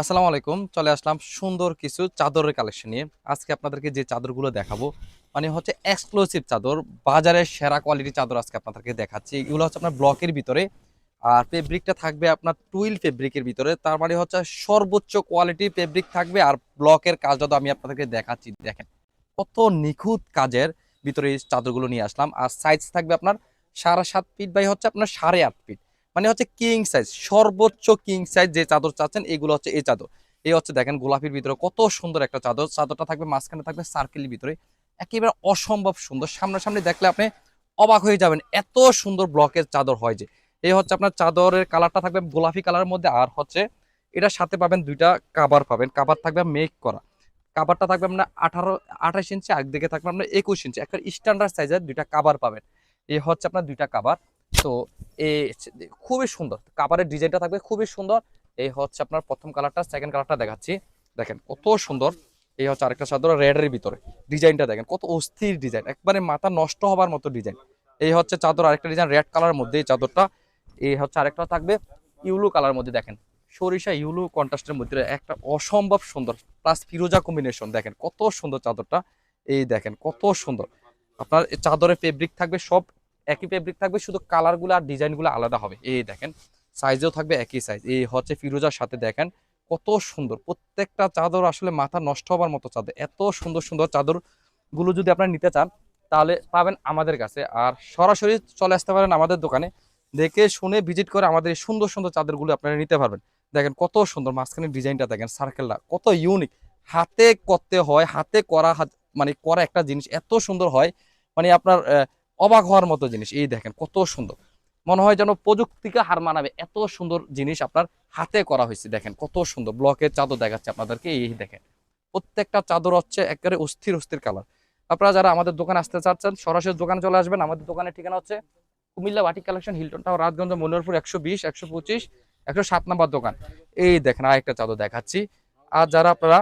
আসসালামু আলাইকুম, চলে আসলাম সুন্দর কিছু চাদরের কালেকশন নিয়ে। আজকে আপনাদেরকে যে চাদরগুলো দেখাবো মানে হচ্ছে এক্সক্লুসিভ চাদর বাজারের সেরা কোয়ালিটি চাদর আজকে আপনাদেরকে দেখাচ্ছি। এগুলো হচ্ছে আপনার ব্লকের ভিতরে, আর ফেব্রিকটা থাকবে আপনার টুইল ফেব্রিকের ভিতরে। তার মানে হচ্ছে সর্বোচ্চ কোয়ালিটি ফেব্রিক থাকবে, আর ব্লকের কাজটা তো আমি আপনাদেরকে দেখাচ্ছি, দেখেন। কত নিখুঁত কাজের ভিতরে এই চাদরগুলো নিয়ে আসলাম। আর সাইজ থাকবে আপনার সাড়ে সাত ফিট বাই হচ্ছে আপনার সাড়ে আট ফিট মানে হচ্ছে কিং সাইজ সর্বোচ্চ কিং সাইজ যে চাদর চাচ্ছেন, এগুলো হচ্ছে এই চাদর। এই হচ্ছে দেখেন গোলাপির ভিতরে কত সুন্দর একটা চাদর। চাদরটা থাকবে, মাঝখানে থাকবে সার্কেলের ভিতরে। একেবারে অসম্ভব সুন্দর। সামনাসামনি দেখলে আপনি অবাক হয়ে যাবেন, এত সুন্দর ব্লকের চাদর হয় যে। এই হচ্ছে আপনার চাদরের কালারটা থাকবে গোলাপি কালারের মধ্যে, আর হচ্ছে এটার সাথে পাবেন দুইটা কাবার পাবেন। কাবার থাকবে মেক করা। কাবারটা থাকবে আপনার আঠারো, আঠাশ ইঞ্চি একদিকে থাকবে আপনার একুশ ইঞ্চি একটা স্ট্যান্ডার্ড সাইজের দুইটা কাবার পাবেন। এই হচ্ছে আপনার দুইটা কাবার তো এ খুবই সুন্দর। কাবারের ডিজাইনটা থাকবে খুবই সুন্দর। এই হচ্ছে আপনার প্রথম কালারটা সেকেন্ড কালারটা দেখাচ্ছি। দেখেন, কত সুন্দর। এই হচ্ছে আরেকটা চাদর রেডের ভিতরে। ডিজাইনটা দেখেন, কত অস্থির ডিজাইন। একবারে মাথা নষ্ট হবার মতো ডিজাইন। এই হচ্ছে চাদর, আরেকটা ডিজাইন রেড কালারের মধ্যে এই চাদরটা। এই হচ্ছে আরেকটা থাকবে ইউলু কালার মধ্যে, দেখেন। সরিষা ইউলু কন্ট্রাস্টের মধ্যে একটা অসম্ভব সুন্দর প্লাস ফিরোজা কম্বিনেশন দেখেন। কত সুন্দর চাদরটা। এই দেখেন, কত সুন্দর। আপনার এই চাদরের ফেব্রিক থাকবে সব একই ফেব্রিক থাকবে, শুধু কালারগুলো আর ডিজাইনগুলো আলাদা হবে। এই দেখেন সাইজেও থাকবে একই সাইজ এই হচ্ছে ফিরোজার সাথে দেখেন, কত সুন্দর। প্রত্যেকটা চাদর আসলে মাথা নষ্ট হবার মতো চাদর। এত সুন্দর সুন্দর চাদরগুলো যদি আপনারা নিতে চান, তাহলে পাবেন আমাদের কাছে। আর সরাসরি চলে আসতে পারেন আমাদের দোকানে। দেখে শুনে ভিজিট করে আমাদের এই সুন্দর সুন্দর চাদরগুলো আপনারা নিতে পারবেন। দেখেন, কত সুন্দর মাঝখানে ডিজাইনটা দেখেন সার্কেলটা কত ইউনিক হাতে করতে হয়, হাতে করা মানে করা একটা জিনিস এত সুন্দর হয়। মানে আপনার অবাক হওয়ার মতো জিনিস। এই দেখেন, কত সুন্দর। মনে হয় যেন প্রযুক্তিকে হার মানাবে। এত সুন্দর জিনিস আপনার হাতে করা হয়েছে। দেখেন, কত সুন্দর। ব্লকের চাদর দেখাচ্ছে আপনাদেরকে। এই দেখেন, প্রত্যেকটা চাদর হচ্ছে একেবারে অস্থির অস্থির কালার। আপনারা যারা আমাদের দোকানে আসতে চাচ্ছেন, সরাসরি দোকানে চলে আসবেন। আমাদের দোকানের ঠিকানা হচ্ছে Comilla batik collection Hilton tower Rajganj, Monirpur, একশো বিশ, একশো পঁচিশ, একশো সাত নাম্বার দোকান। এই দেখেন, আরেকটা চাদর দেখাচ্ছি। আর যারা আপনারা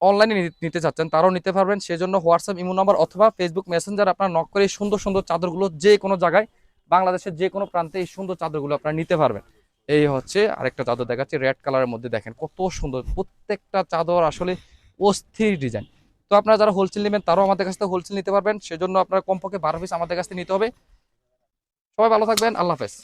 অনলাইনে নিতে চাচ্ছেন, তারাও নিতে পারবেন। সেজন্য হোয়াটসঅ্যাপ, ইমো নাম্বার অথবা ফেসবুক মেসেঞ্জার আপনার নক করে সুন্দর সুন্দর চাদরগুলো যে কোনো জায়গায়, বাংলাদেশের যে কোনো প্রান্তে এই সুন্দর চাদরগুলো আপনারা নিতে পারবেন। এই হচ্ছে আরেকটা চাদর দেখাচ্ছি রেড কালারের মধ্যে দেখেন কত সুন্দর। প্রত্যেকটা চাদর আসলে অস্থির ডিজাইন তো আপনারা যারা হোলসেল নেবেন, তারাও আমাদের কাছ থেকে হোলসেল নিতে পারবেন। সেজন্য আপনারা কমপক্ষে বারো পিস আমাদের কাছ থেকে নিতে হবে। সবাই ভালো থাকবেন, আল্লাহ হাফেজ।